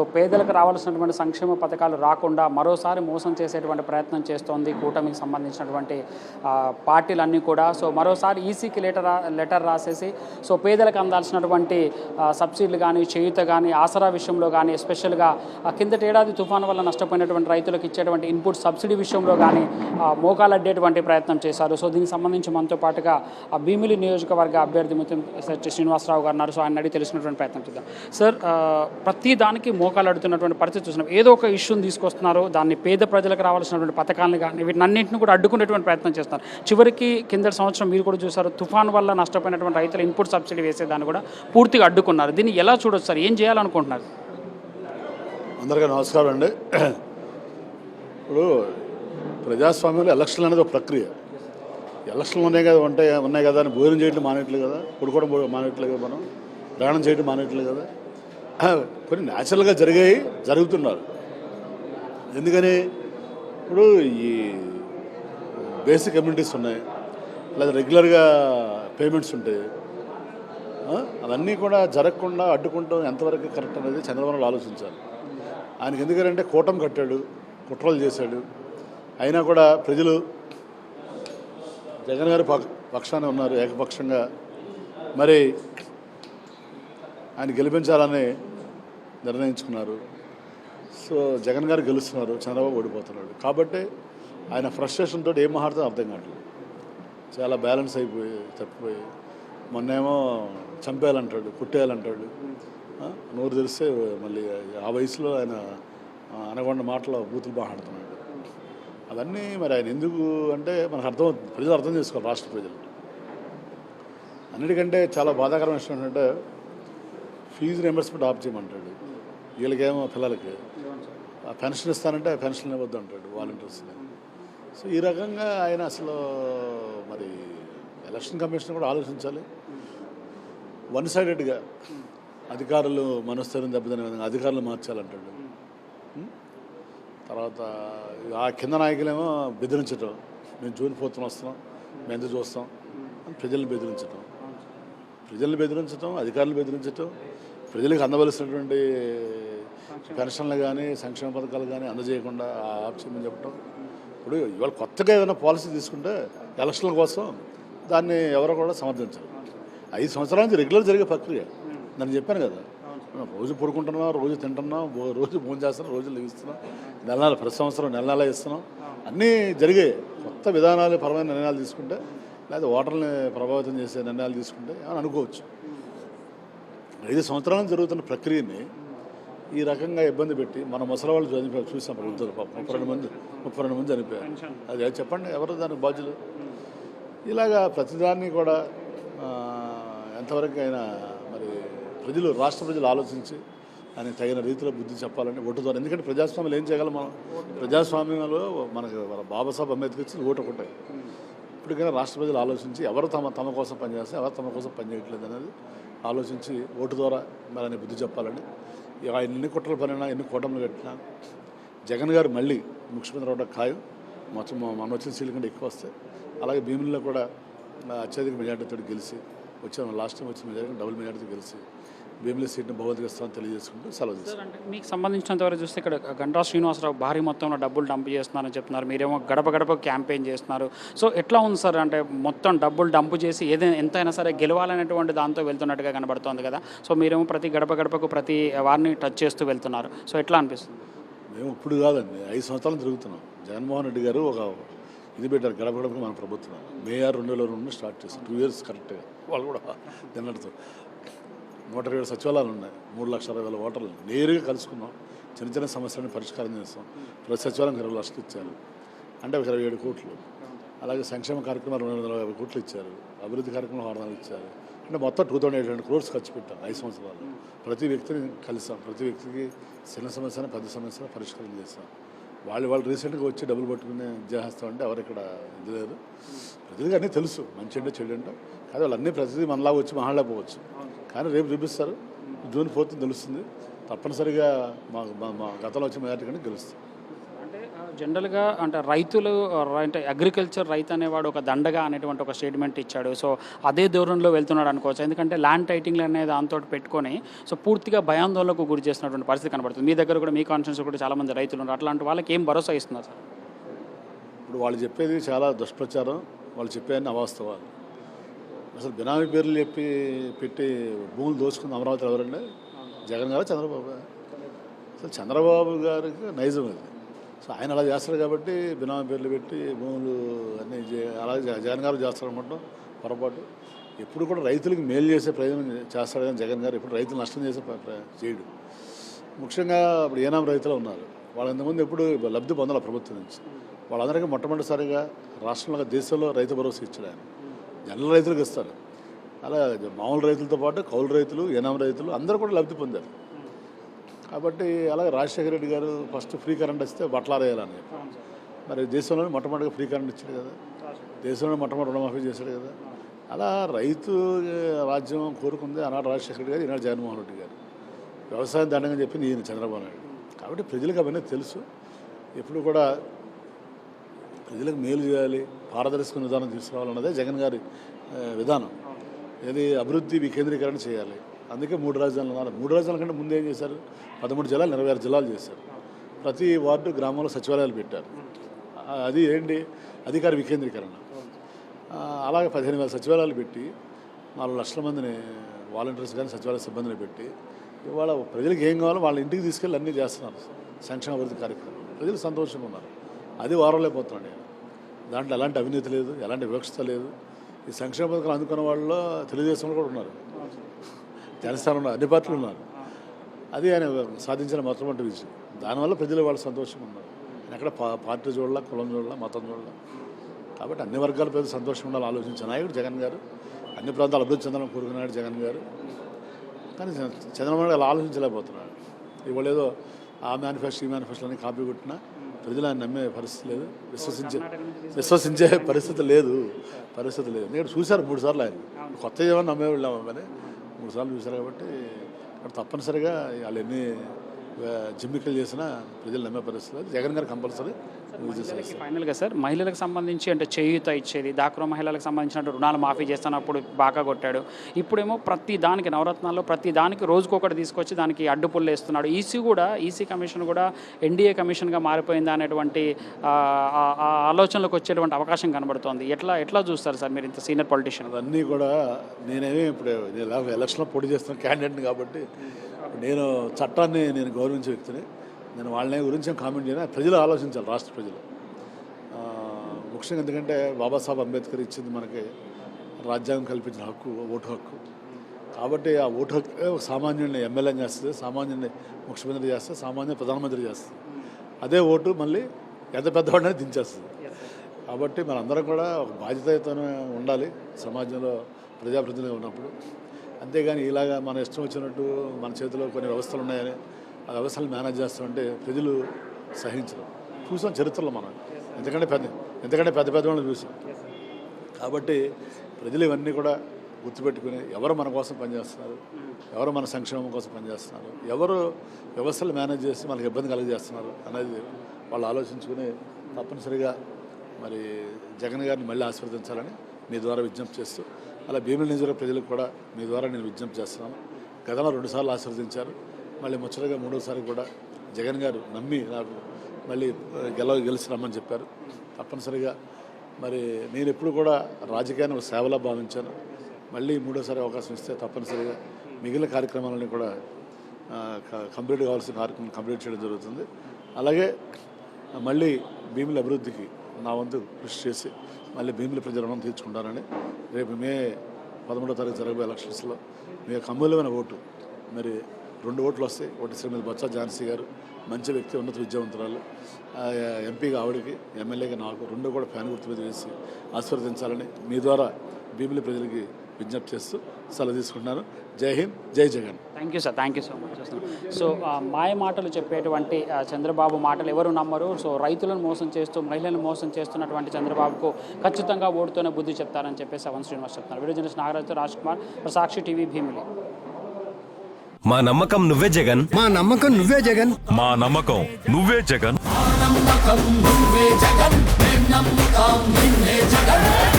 So పేదలకు రావాల్సినటువంటి సంక్షేమ పథకాలు రాకుండా మరోసారి మోసం చేసేటువంటి ప్రయత్నం చేస్తోంది కూటమికి సంబంధించినటువంటి పార్టీలన్నీ కూడా. సో మరోసారి ఈసీకి లెటర్ లెటర్ రాసేసి సో పేదలకు అందాల్సినటువంటి సబ్సిడీలు కానీ చేయూత కానీ ఆసరా విషయంలో కానీ ఎస్పెషల్గా కిందటి ఏడాది తుఫాను వల్ల నష్టపోయినటువంటి రైతులకు ఇచ్చేటువంటి ఇన్పుట్ సబ్సిడీ విషయంలో కానీ మోకాలడ్డేటువంటి ప్రయత్నం చేశారు. సో దీనికి సంబంధించి మనతో పాటుగా భీమిలి నియోజకవర్గ అభ్యర్థి ముత్యం శ్రీనివాసరావు గారు ఉన్నారు. సో ఆయన అడిగి తెలిసినటువంటి ప్రయత్నం చేద్దాం. సార్ ప్రతి దానికి మో అడుగుతున్నటువంటి పరిస్థితి చూసినాం ఏదో ఒక ఇష్యూని తీసుకొస్తున్నారు దాన్ని పేద ప్రజలకు రావాల్సినటువంటి పథకాలను కానీ వీటినన్నింటిని కూడా అడ్డుకునేటువంటి ప్రయత్నం చేస్తున్నారు. చివరికి కింద సంవత్సరం మీరు కూడా చూసారు తుఫాన్ వల్ల నష్టపోయినటువంటి రైతుల ఇన్పుట్ సబ్సిడీ వేసేదాన్ని కూడా పూర్తిగా అడ్డుకున్నారు. దీన్ని ఎలా చూడొచ్చు సార్? ఏం చేయాలనుకుంటున్నారు? అందరికీ నమస్కారం అండి. ఇప్పుడు ప్రజాస్వామ్యంలో ఎలక్షన్లు అనేది ఒక ప్రక్రియ. ఎలక్షన్లు ఉన్నాయి కదా ఉంటాయి ఉన్నాయి కదా అని భోజనం చేయడం మానేట్లేదు కదా పడుకోవడం మానేట్లేదు కదా మనం ప్రయాణం చేయడం మానేయట్లేదు కదా. కొన్ని న్యాచురల్గా జరిగాయి జరుగుతున్నారు. ఎందుకని? ఇప్పుడు ఈ బేసిక్ కమ్యూనిటీస్ ఉన్నాయి లేదా రెగ్యులర్గా పేమెంట్స్ ఉంటాయి. అవన్నీ కూడా జరగకుండా అడ్డుకుంటాం ఎంతవరకు కరెక్ట్ అనేది చంద్రబాబు ఆలోచించాలి. ఆయనకి ఎందుకంటే కూటమి కట్టాడు కుట్రలు చేశాడు. అయినా కూడా ప్రజలు జగన్ గారి పక్షాన ఉన్నారు ఏకపక్షంగా. మరి ఆయన గెలిపించాలని నిర్ణయించుకున్నారు. సో జగన్ గారు గెలుస్తున్నారు చంద్రబాబు ఓడిపోతున్నాడు. కాబట్టి ఆయన ఫ్రస్ట్రేషన్ తోటి ఏం మాట్లాడుతుందో అర్థం కావట్లేదు. చాలా బ్యాలెన్స్ అయిపోయి తప్పిపోయి మొన్నేమో చంపేయాలంటాడు కుట్టేయాలంటాడు. నోరు తెలిస్తే మళ్ళీ ఆ వయసులో ఆయన అనగొండ మాటలు బూతులు మాట్లాడుతున్నాడు. అవన్నీ మరి ఆయన ఎందుకు అంటే మనకు అర్థమవుతుంది. ప్రజలు అర్థం చేసుకోవాలి రాష్ట్ర ప్రజలు. అన్నిటికంటే చాలా బాధాకరమైన విషయం ఏంటంటే ఫీజు రియంబర్స్మెంట్ ఆఫ్ చేయమంటాడు. వీళ్ళకేమో పిల్లలకి. ఆ పెన్షన్ ఇస్తానంటే ఆ పెన్షన్ ఇవ్వద్దు అంటాడు వాలంటీర్స్ని సో ఈ రకంగా ఆయన అసలు మరి ఎలక్షన్ కమిషన్ కూడా ఆలోచించాలి. వన్ సైడెడ్గా అధికారులు మనస్థైర్యం దెబ్బతినే విధంగా అధికారులు మార్చాలంటాడు. తర్వాత ఆ కింద నాయకులేమో బెదిరించటం. మేము జూన్ ఫోర్త్న వస్తున్నాం. మేము ఎందుకు చూస్తాం? అని ప్రజల్ని బెదిరించటం. ప్రజల్ని బెదిరించటం అధికారులు బెదిరించటం. ప్రజలకు అందవలసినటువంటి పెన్షన్లు కానీ సంక్షేమ పథకాలు కానీ అందజేయకుండా ఆప్ చేయమని చెప్పటం. ఇప్పుడు ఇవాళ కొత్తగా ఏదైనా పాలసీ తీసుకుంటే ఎలక్షన్ల కోసం దాన్ని ఎవరు కూడా సమర్థించరు. ఐదు సంవత్సరాల నుంచి రెగ్యులర్ జరిగే ప్రక్రియ. నేను చెప్పాను కదా. రోజు పడుకుంటున్నాం రోజు తింటున్నాం రోజు భోజనం చేస్తున్నాం రోజు లెగిస్తున్నాం నెల నెల ప్రతి సంవత్సరం నెల నెల ఇస్తున్నాం. అన్నీ జరిగాయి కొత్త విధానాలు పరమైన నిర్ణయాలు తీసుకుంటే లేదా ఓటర్ని ప్రభావితం చేసే నిర్ణయాలు తీసుకుంటే అని అనుకోవచ్చు. ఐదు సంవత్సరాలు జరుగుతున్న ప్రక్రియని ఈ రకంగా ఇబ్బంది పెట్టి మన ముసలి వాళ్ళు చనిపోయారు. చూసాం ప్రభుత్వాలు పాపం. ముప్పై రెండు మంది ముప్పై రెండు మంది చనిపోయారు. అది చెప్పండి ఎవరు దానికి బాధ్యులు? ఇలాగా ప్రతిదాన్ని కూడా ఎంతవరకు అయినా మరి ప్రజలు రాష్ట్ర ప్రజలు ఆలోచించి అని తగిన రీతిలో బుద్ధి చెప్పాలని ఓటు ద్వారా. ఎందుకంటే ప్రజాస్వామ్యం ఏం చేయగలం మనం? ప్రజాస్వామ్యంలో మనకి మన బాబాసాహెబ్ అంబేద్కర్ ఇచ్చిన ఓటు ఒకటే. ఇప్పటికైనా రాష్ట్ర ప్రజలు ఆలోచించి ఎవరు తమ తమ కోసం పనిచేస్తే ఎవరు తమ కోసం పనిచేయట్లేదు అనేది ఆలోచించి ఓటు ద్వారా మరి బుద్ధి చెప్పాలని ఇక ఆయన ఎన్ని కుట్రలు పనినా ఎన్ని కూటములు కట్టినా జగన్ గారు మళ్ళీ ముఖ్యమంత్రి అవడం ఖాయం. మొత్తం మన వచ్చిన సీట్ల కంటే ఎక్కువ వస్తాయి. అలాగే భీముల్లో కూడా అత్యధిక మెజార్టీతో గెలిచి వచ్చిన లాస్ట్ టైం వచ్చిన మెజార్టీ డబుల్ మెజార్టీతో గెలిచి భీమిలి సీట్ని భగవద్గీస్తామని తెలియజేసుకుంటూ సెలవు అంటే మీకు సంబంధించినంత వరకు చూస్తే ఇక్కడ గంటా శ్రీనివాసరావు భారీ మొత్తంలో డబ్బులు డంప్ చేస్తున్నారని చెప్తున్నారు. మీరేమో గడప గడప క్యాంపెయిన్ చేస్తున్నారు. సో ఎట్లా ఉంది సార్? అంటే మొత్తం డబ్బులు డంప్ చేసి ఏదైనా ఎంతైనా సరే గెలవాలనేటువంటి దాంతో వెళ్తున్నట్టుగా కనబడుతోంది కదా. సో మీరేమో ప్రతి గడప గడపకు ప్రతి వారిని టచ్ చేస్తూ వెళ్తున్నారు. సో ఎట్లా అనిపిస్తుంది? మేము ఇప్పుడు కాదండి ఐదు సంవత్సరాలు తిరుగుతున్నాం. జగన్మోహన్ రెడ్డి గారు ఒక ఇది పెట్టారు గడప గడపకి మన ప్రభుత్వం. మే ఆరు రెండు వేల రెండు స్టార్ట్ చేస్తాం టూ ఇయర్స్ కరెక్ట్గా వాళ్ళు కూడా నిన్నటితో. నూట ఇరవై సచివాలయాలు ఉన్నాయి. మూడు లక్షల అరవై వేల ఓటర్లు నేరుగా కలుసుకున్నాం. చిన్న చిన్న సమస్యలను పరిష్కారం చేస్తాం. ప్రతి సచివాలయం ఇరవై లక్షలు ఇచ్చారు. అంటే ఒక ఇరవై ఏడు కోట్లు. అలాగే సంక్షేమ కార్యక్రమాలు రెండు వందల యాభై కోట్లు ఇచ్చారు. అభివృద్ధి కార్యక్రమాలు ఆరు వందలు ఇచ్చారు. అంటే మొత్తం two thousand eight hundred crores ఖర్చు పెట్టాం ఐదు సంవత్సరాలు. ప్రతి వ్యక్తిని కలిసాం. ప్రతి వ్యక్తికి చిన్న సమస్యను పెద్ద సమస్యను పరిష్కారం చేస్తాం వాళ్ళు వాళ్ళు రీసెంట్గా వచ్చి డబ్బులు పట్టుకుని చేస్తాం అంటే ఎవరు ఇక్కడ ఇది లేదు. ప్రతిదీ అన్నీ తెలుసు. మంచి అంటే చెడు అంటే. కాదు వాళ్ళు అన్నీ ప్రతిదీ మనలాగా వచ్చి మాట్లాడకపోవచ్చు కానీ రేపు చూపిస్తారు. జూన్ ఫోర్త్ తెలుస్తుంది. తప్పనిసరిగా మా మా- గతంలో వచ్చిన మెజార్టీ కంటే గెలుస్తాం. అంటే జనరల్గా అంటే రైతులు అంటే అగ్రికల్చర్ రైతు అనేవాడు ఒక దండగా అనేటువంటి ఒక స్టేట్మెంట్ ఇచ్చాడు. సో అదే దూరంలో వెళ్తున్నాడు అనుకోవచ్చు. ఎందుకంటే ల్యాండ్ టైటింగ్ అనే దాంతో పెట్టుకొని సో పూర్తిగా భయాందోళనకు గురి చేసినటువంటి పరిస్థితి కనబడుతుంది. మీ దగ్గర కూడా మీ కాన్ఫిడెన్స్ కూడా చాలా మంది రైతులు ఉన్నారు. అట్లాంటి వాళ్ళకి ఏం భరోసా ఇస్తున్నారు సార్? ఇప్పుడు వాళ్ళు చెప్పేది చాలా దుష్ప్రచారం. వాళ్ళు చెప్పేది అవాస్తవాలు. అసలు బినామీ పేర్లు చెప్పి పెట్టి భూములు దోచుకున్న అమరావతి ఎవరండి జగన్ గారు చంద్రబాబు అసలు చంద్రబాబు గారికి నైజం అది. సో ఆయన అలా చేస్తాడు కాబట్టి బినామీ పేర్లు పెట్టి భూములు అన్నీ చే- అలాగే జగన్ గారు చేస్తారు అనమాట పొరపాటు. ఎప్పుడు కూడా రైతులకు మేలు చేసే ప్రయోజనం చేస్తాడు కానీ జగన్ గారు ఎప్పుడు రైతులు నష్టం చేసే చేయడు. ముఖ్యంగా ఇప్పుడు ఏనాం రైతులు ఉన్నారు. వాళ్ళంతమంది ఇంతకుముందు ఎప్పుడు లబ్ధి పొందాలి ప్రభుత్వం నుంచి. వాళ్ళందరికీ మొట్టమొదటిసారిగా రాష్ట్రంలో దేశంలో రైతు భరోసా ఇచ్చాడు ఆయన. జనరల్ రైతులకు ఇస్తారు అలా మామూలు రైతులతో పాటు కౌలు రైతులు ఏనాం రైతులు అందరూ కూడా లబ్ధి పొందారు. కాబట్టి అలాగే రాజశేఖర రెడ్డి గారు ఫస్ట్ ఫ్రీ కరెంట్ ఇస్తే బట్టలారేయాలని చెప్పి. మరి దేశంలోనే మొట్టమొదటిగా ఫ్రీ కరెంట్ ఇచ్చాడు కదా. దేశంలో మొట్టమొదటి రుణమాఫీ చేశాడు కదా. అలా రైతు రాజ్యం కోరుకుంది ఆనాడు రాజశేఖర రెడ్డి గారు ఈనాడు జగన్మోహన్ రెడ్డి గారు. వ్యవసాయం దండంగా చెప్పి నేను చంద్రబాబు నాయుడు. కాబట్టి ప్రజలకు అవన్నీ తెలుసు. ఎప్పుడు కూడా ప్రజలకు మేలు చేయాలి పారదర్శక విధానం తీసుకురావాలన్నదే జగన్ గారి విధానం. ఇది అభివృద్ధి వికేంద్రీకరణ చేయాలి. అందుకే మూడు రాజధానులు అన్నారు మూడు రాజధానుల కంటే ముందు ఏం చేశారు? పదమూడు జిల్లాలు ఇరవై ఆరు జిల్లాలు చేశారు. ప్రతి వార్డు గ్రామంలో సచివాలయాలు పెట్టారు. అది ఏంటి? అధికార వికేంద్రీకరణ. అలాగే పదిహేను వేల సచివాలయాలు పెట్టి నాలుగు లక్షల మందిని వాలంటీర్స్ కానీ సచివాలయ సిబ్బందిని పెట్టి ఇవాళ ప్రజలకు ఏం కావాలో వాళ్ళ ఇంటికి తీసుకెళ్ళి అన్నీ చేస్తున్నారు. సంక్షేమ అభివృద్ధి కార్యక్రమం ప్రజలు సంతోషంగా ఉన్నారు. అది వారంలో పోతున్నాడు దాంట్లో ఎలాంటి అవినీతి లేదు ఎలాంటి వివక్షత లేదు. ఈ సంక్షేమ పథకాలు అందుకున్న వాళ్ళలో తెలుగుదేశంలో కూడా ఉన్నారు. జనస్థానం ఉన్నారు అన్ని పార్టీలు ఉన్నారు. అది ఆయన సాధించిన మొట్టమొదటి విజయం. దానివల్ల ప్రజలు వాళ్ళు సంతోషంగా ఉన్నారు. ఆయన ఎక్కడ పార్టీ చూడాల కులం చూడాల మతం చూడాల. కాబట్టి అన్ని వర్గాల ప్రజలు సంతోషంగా ఉండాలని ఆలోచించిన నాయకుడు జగన్ గారు. అన్ని ప్రాంతాలు అభివృద్ధి చెందాలని కోరుకున్నాడు జగన్ గారు. కానీ చ- చంద్రబాబు అలా ఆలోచించలేకపోతున్నాడు ఇవాళ ఏదో ఆ మేనిఫెస్టో ఈ మేనిఫెస్టో అని కాపీ కొట్టినా ప్రజలు ఆయన నమ్మే పరిస్థితి లేదు. విశ్వసించే విశ్వసించే పరిస్థితి లేదు. పరిస్థితి లేదు. ఎందుకంటే చూశారు మూడు సార్లు ఆయన. కొత్త ఏమన్నా నమ్మే వెళ్ళాము కానీ మూడు సార్లు చూశారు కాబట్టి అక్కడ తప్పనిసరిగా వాళ్ళు ఎన్ని జిమ్మికలు చేసినా ప్రజలు నమ్మే పరిస్థితి లేదు. జగన్ గారు కంపల్సరీ ఫైనల్గా సార్ మహిళలకు సంబంధించి అంటే చేయూత ఇచ్చేది దాక్రో మహిళలకు సంబంధించిన రుణాలు మాఫీ చేస్తున్నప్పుడు బాగా కొట్టాడు. ఇప్పుడేమో ప్రతి దానికి నవరత్నాల్లో ప్రతి దానికి రోజుకొకటి తీసుకొచ్చి దానికి అడ్డుపుల్లు వేస్తున్నాడు. ఈసీ కూడా ఈసీ కమిషన్ కూడా ఎన్డీఏ కమిషన్గా మారిపోయిందా అనేటువంటి ఆ, ఆలోచనలకు వచ్చేటువంటి అవకాశం కనబడుతోంది. ఎట్లా ఎట్లా చూస్తారు సార్ మీరు ఇంత సీనియర్ పొలిటీషియన్ అన్నీ కూడా నేనేమి ఇప్పుడు ఎలక్షన్లో పోటీ చేస్తున్న క్యాండిడేట్ని కాబట్టి నేను చట్టాన్ని నేను గౌరవించే వ్యక్తిని. నేను వాళ్ళని గురించి కామెంట్ చేయను. ప్రజలు ఆలోచించాలి రాష్ట్ర ప్రజలు. ముఖ్యంగా ఎందుకంటే బాబాసాహెబ్ అంబేద్కర్ ఇచ్చింది మనకి రాజ్యాంగం కల్పించిన హక్కు ఓటు హక్కు. కాబట్టి ఆ ఓటు హక్కు సామాన్యుడిని ఎమ్మెల్యేని చేస్తుంది సామాన్యుడిని ముఖ్యమంత్రి చేస్తే సామాన్య ప్రధానమంత్రి చేస్తుంది. అదే ఓటు మళ్ళీ ఎంత పెద్దవాడిని దించేస్తుంది. కాబట్టి మనందరం కూడా ఒక బాధ్యతతోనే ఉండాలి సమాజంలో ప్రజాప్రతినిధులు ఉన్నప్పుడు. అంతేగాని ఇలాగా మన ఇష్టం వచ్చినట్టు మన చేతిలో కొన్ని వ్యవస్థలు ఉన్నాయని ఆ వ్యవస్థలు మేనేజ్ చేస్తుంటే ప్రజలు సహించడం చూసాం చరిత్రలో మనం. ఎందుకంటే పెద్ద ఎందుకంటే పెద్ద పెద్ద వాళ్ళని చూసాం. కాబట్టి ప్రజలు ఇవన్నీ కూడా గుర్తుపెట్టుకుని ఎవరు మన కోసం పనిచేస్తున్నారు ఎవరు మన సంక్షేమం కోసం పనిచేస్తున్నారు ఎవరు వ్యవస్థలు మేనేజ్ చేసి మనకి ఇబ్బంది కలుగజేస్తున్నారు అనేది వాళ్ళు ఆలోచించుకుని తప్పనిసరిగా మరి జగన్ గారిని మళ్ళీ ఆశీర్వదించాలని మీ ద్వారా విజ్ఞప్తి చేస్తూ అలా భీమిలి నియోజకవర్గ ప్రజలకు కూడా మీ ద్వారా నేను విజ్ఞప్తి చేస్తున్నాను. గతంలో రెండుసార్లు ఆశీర్వదించారు. మళ్ళీ ముచ్చటగా మూడోసారి కూడా జగన్ గారు నమ్మి నాకు మళ్ళీ గెల గెలిచి రమ్మని చెప్పారు. తప్పనిసరిగా మరి నేను ఎప్పుడు కూడా రాజకీయాన్ని ఒక సేవలా భావించాను. మళ్ళీ మూడోసారి అవకాశం ఇస్తే తప్పనిసరిగా మిగిలిన కార్యక్రమాలని కూడా కంప్లీట్ కావాల్సిన కార్యక్రమం కంప్లీట్ చేయడం జరుగుతుంది. అలాగే మళ్ళీ భీముల అభివృద్ధికి నా వంతు కృషి చేసి మళ్ళీ భీముల ప్రజల రుణం తీర్చుకుంటానని రేపు మే పదమూడో తారీఖు జరగబోయే ఎలక్షన్స్లో మీ యొక్క అమూల్యమైన ఓటు మరి రెండు ఓట్లు వస్తాయి. ఒకటి శ్రీమతి బొత్స ఝాన్సీ గారు మంచి వ్యక్తి ఉన్నత విద్యావంతురాలు. ఎంపీగా ఆవిడకి ఎమ్మెల్యేగా నాకు రెండు కూడా ఫ్యాన్ గుర్తు మీద వేసి ఆశీర్వదించాలని మీ ద్వారా భీమిలి ప్రజలకి విజ్ఞప్తి చేస్తూ సెలవు తీసుకుంటున్నాను. జై హింద్ జై Jagan. Thank you sir thank you so much so మాయ మాటలు చెప్పేటువంటి చంద్రబాబు మాటలు ఎవరు నమ్మరు? సో రైతులను మోసం చేస్తూ మహిళలను మోసం చేస్తున్నటువంటి చంద్రబాబుకు ఖచ్చితంగా ఓటుతోనే బుద్ధి చెప్తారని చెప్పేసి అవన్ శ్రీనివాస్ చెప్తున్నారు. Video journalist Nagaraju Raj Kumar Sakshi TV Bheemili. మా నమ్మకం నువ్వే జగన్. మా నమ్మకం నువ్వే జగన్. మా నమ్మకం నువ్వే జగన్. నమ్మకం నువ్వే జగన్. మేం నిన్నే జగన్.